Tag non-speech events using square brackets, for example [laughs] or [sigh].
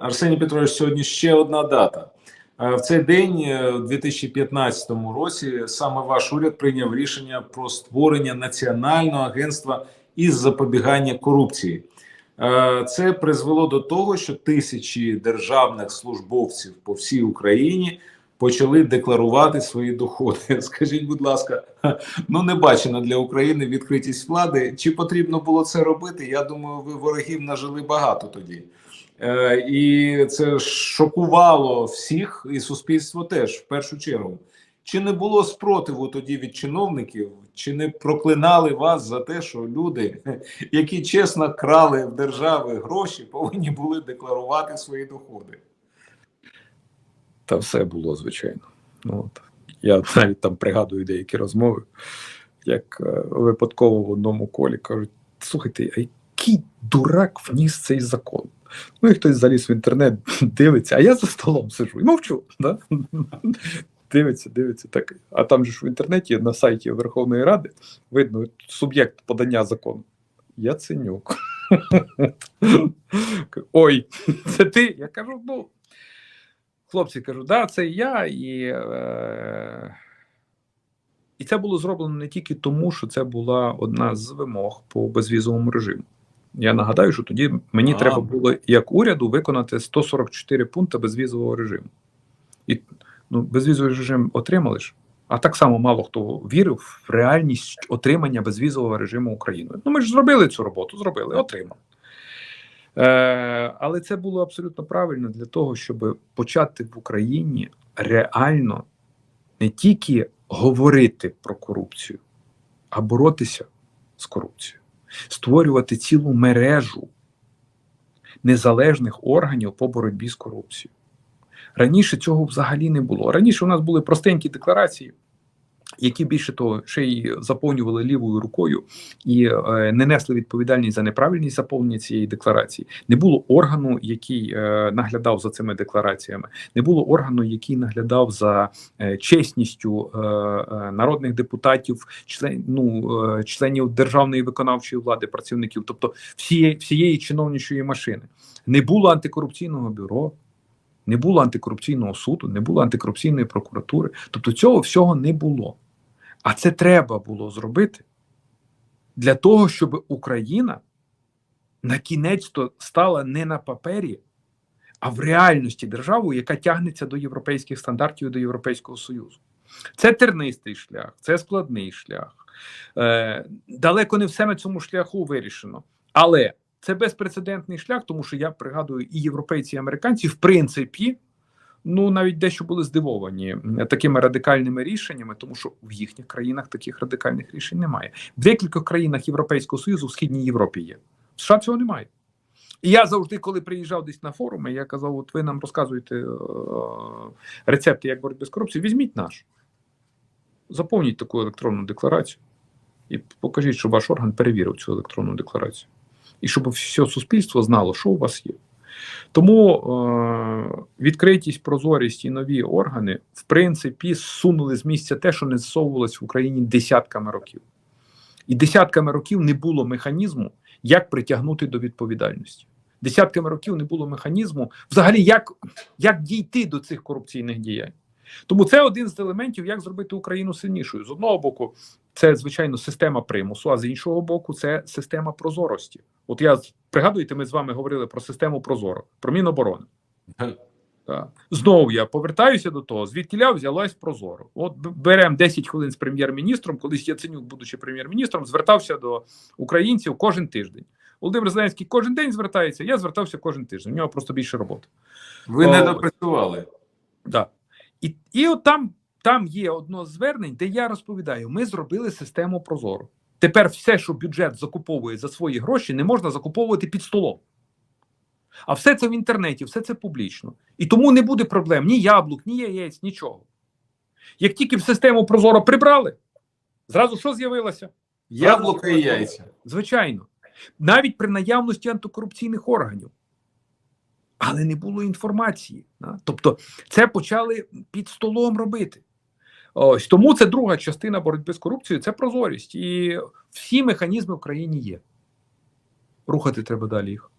Арсеній Петрович, сьогодні ще одна дата. Е, В цей день, е, у 2015 році, саме ваш уряд прийняв рішення про створення національного агентства із запобігання корупції. Е, Це призвело до того, що тисячі державних службовців по всій Україні почали декларувати свої доходи. [laughs] Скажіть, будь ласка, [laughs] ну не бачена для України відкритість влади. Чи потрібно було це робити? Я думаю, ви ворогів нажили багато тоді. Е, І це шокувало всіх, і суспільство теж в першу чергу. Чи не було спротиву тоді від чиновників, чи не проклинали вас за те, що люди, які чесно крали в держави гроші, повинні були декларувати свої доходи? Та все було, звичайно. Ну, от. Я навіть там пригадую деякі розмови, як е, випадково в одному колі кажуть: слухайте, а який дурак вніс цей закон? Ну і хтось заліз в інтернет, [laughs] дивиться, а я за столом сижу і мовчу. Да? [laughs] Дивиться, дивиться так. А там же ж в інтернеті на сайті Верховної Ради видно суб'єкт подання закону. Яценюк. [laughs] Ой, це ти? Я кажу, ну. Хлопці кажу, да, це я, і, е, і це було зроблено не тільки тому, що це була одна з вимог по безвізовому режиму. Я нагадаю, що тоді мені А. треба було як уряду виконати 144 пункти безвізового режиму. І ну, безвізовий режим отримали ж. А так само мало хто вірив в реальність отримання безвізового режиму Україною. Ну, ми ж зробили цю роботу, зробили, отримали. Е, але це було абсолютно правильно для того, щоб почати в Україні реально не тільки говорити про корупцію, а боротися з корупцією, створювати цілу мережу незалежних органів по боротьбі з корупцією. Раніше цього взагалі не було. Раніше у нас були простенькі декларації, які більше того ще й заповнювали лівою рукою і е, не несли відповідальність за неправильність заповнення цієї декларації. Не було органу, який е, наглядав за цими деклараціями, не було органу, який наглядав за е, чесністю е, е, народних депутатів, член, ну, е, членів державної виконавчої влади, працівників, тобто всієї, всієї чиновничої машини. Не було антикорупційного бюро. Не було антикорупційного суду, не було антикорупційної прокуратури. Тобто цього всього не було. А це треба було зробити для того, щоб Україна на кінець то стала не на папері, а в реальності державою, яка тягнеться до європейських стандартів і до Європейського Союзу. Це тернистий шлях, це складний шлях. Е, далеко не все на цьому шляху вирішено. Але це безпрецедентний шлях, тому що я пригадую, і європейці, і американці, в принципі, ну навіть дещо були здивовані такими радикальними рішеннями, тому що в їхніх країнах таких радикальних рішень немає. В декількох країнах Європейського Союзу в Східній Європі є. В США цього немає. І я завжди, коли приїжджав десь на форуми, я казав: от ви нам розказуєте е, рецепти, як боротьби з корупцією, візьміть наш, заповніть таку електронну декларацію і покажіть, щоб ваш орган перевірив цю електронну декларацію. І щоб все суспільство знало, що у вас є. Тому е, відкритість, прозорість і нові органи, в принципі, зсунули з місця те, що не зсовувалось в Україні десятками років. І десятками років не було механізму, як притягнути до відповідальності. Десятками років не було механізму, взагалі, як, як дійти до цих корупційних діянь. Тому це один з елементів, як зробити Україну сильнішою. З одного боку, це звичайно система примусу, а з іншого боку, це система прозорості. От я пригадуєте, ми з вами говорили про систему Прозоро, про Міноборони. Так. Знову я повертаюся до того, звідкіля взялась Прозоро. От беремо 10 хвилин з прем'єр-міністром, колись Яценюк, будучи прем'єр-міністром, звертався до українців кожен тиждень. Володимир Зеленський кожен день звертається, я звертався кожен тиждень. У нього просто більше роботи. Ви не допрацювали. Да. І, і от там, там є одно з звернень, де я розповідаю: ми зробили систему Прозоро. Тепер все, що бюджет закуповує за свої гроші, не можна закуповувати під столом. А все це в інтернеті, все це публічно. І тому не буде проблем ні яблук, ні яєць, нічого. Як тільки в систему Прозоро прибрали, зразу що з'явилося? Яблука і яйця. Звичайно, навіть при наявності антикорупційних органів. Але не було інформації. Тобто, це почали під столом робити. Ось тому це друга частина боротьби з корупцією це прозорість. І всі механізми в країні є. Рухати треба далі їх.